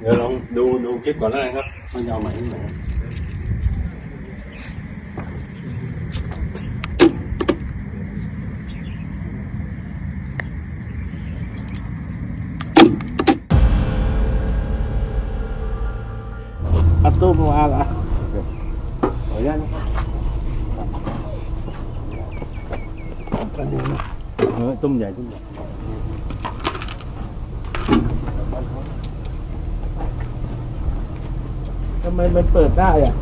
เดี๋ยวลองดูดูคลิปก่อนแล้วกันครับมันจะเอาใหม่ที่ไหนอัดตู้มาอะขออนุญาตนะครับเออตุ้มใหญ่ตุ้มใหญ่ ทำไมมันเปิดได้อะ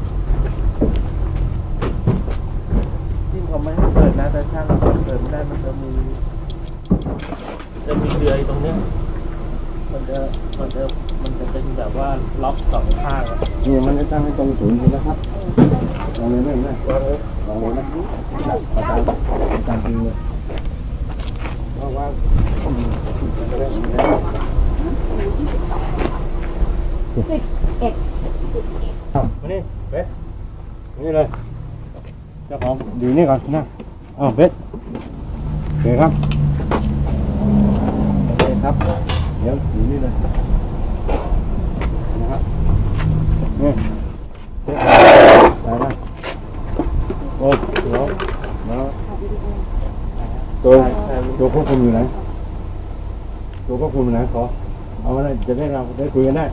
ที่เขาไม่ให้เปิดนะแต่ช่างเปิดไม่ได้มันจะมีจะมีเดือยตรงเนี้ยมันจะมันจะมันจะเป็นแบบว่าล็อกสองข้างอะนี่มันจะตั้งให้ตรงศูนย์เลยนะครับลองเลยไหมไหมวางไว้ลองเลยนะอาจารย์อาจารย์จริงเลยวางวางมานี่เบส มานี่เลยเจ้าของดูนี่ก่อนนะอ้าเบสโอเคครับโอเคครับ เดี๋ยวอยู่นี่เลยนะครับนี่เบสไปนะโอ้เดี๋ยวมาตัวตัวควบคุมอยู่ไหนตัวควบคุมอยู่ไหนขอเอามาได้จะได้เราได้คุยกันได้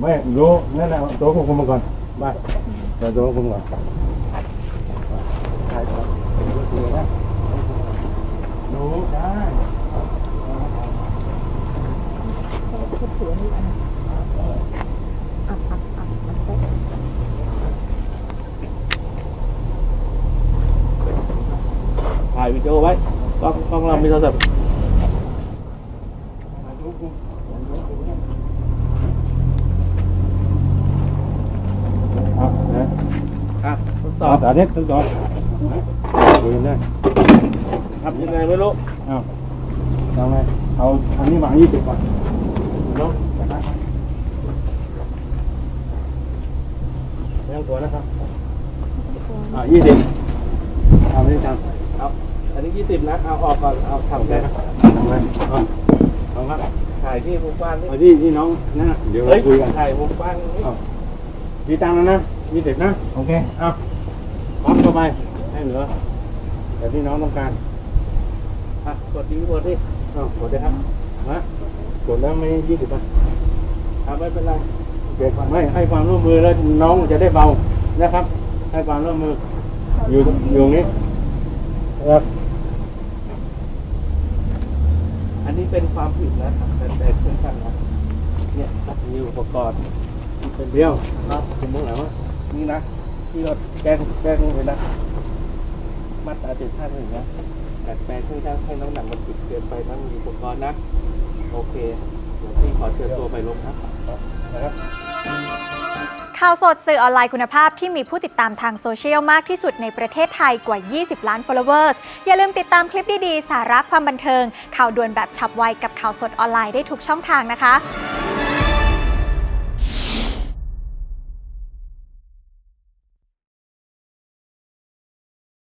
ไม่รู้นั่นแหละตัวควบคุมมาก่อนไปไปตัวควบคุมก่อนถ่ายก่อนดูนะรู้ได้ถ่ายวิดีโอไว้กล้องกล้องเรามีโทรศัพท์ อะนะ อะทดส ต่ออบสาธิตทดสอบดูได้ทำยังไงไม่รู้เอาเอาไงเอาอันนี้มายี่สิบก่อนน้องจัดได้ครับไม่ต้องตัวนะครับอ่ายี่สิบเอาไม่ได้ทำเอาอันนี้ยี่สิบนะ เอาออกก่อน เอาทำไงนะทำไงเอาเอาครับถ่ายที่มุมกว้างนี่เอาที่ที่น้องนั่นน่ะเดี๋ยวเฮ้ยคุยกันถ่ายมุมกว้างนี่เอามีตังค์แล้วนะยี่สิบนะ โอเค เอาปั๊บ เข้าไปให้เหลือแต่ที่น้องต้องการอะกดดีกดดิเอากดได้ครับฮะกดแล้วไม่ยี่สิบอะอะไม่เป็นไรโอเคไม่ให้ความร่วมมือแล้วน้องจะได้เบานะครับ ให้ความร่วมมือ อยู่อยู่ตรงนี้นะครับอันนี้เป็นความผิดนะแต่แต่เช่นกันนะเนี่ยมีอุปกรณ์เป็นเดียวครับคุณมองหลังว่านี่นะ ที่เราแกล้งแกล้งเลยนะมาตราเจ็ดห้าหนึ่งนะแต่แปลงเครื่องช่างให้น้ำหนักมันติดเกินไปทั้งมีอุปกรณ์นะ โอเคเดี๋ยวพี่ขอเชิญตัวไปโรงพักนะครับข่าวสดสื่อออนไลน์คุณภาพที่มีผู้ติดตามทางโซเชียลมากที่สุดในประเทศไทยกว่า 20 ล้าน followers อย่าลืมติดตามคลิปดี ๆ สาระความบันเทิง ข่าวด่วนแบบฉับไวกับข่าวสดออนไลน์ได้ทุกช่องทางนะคะ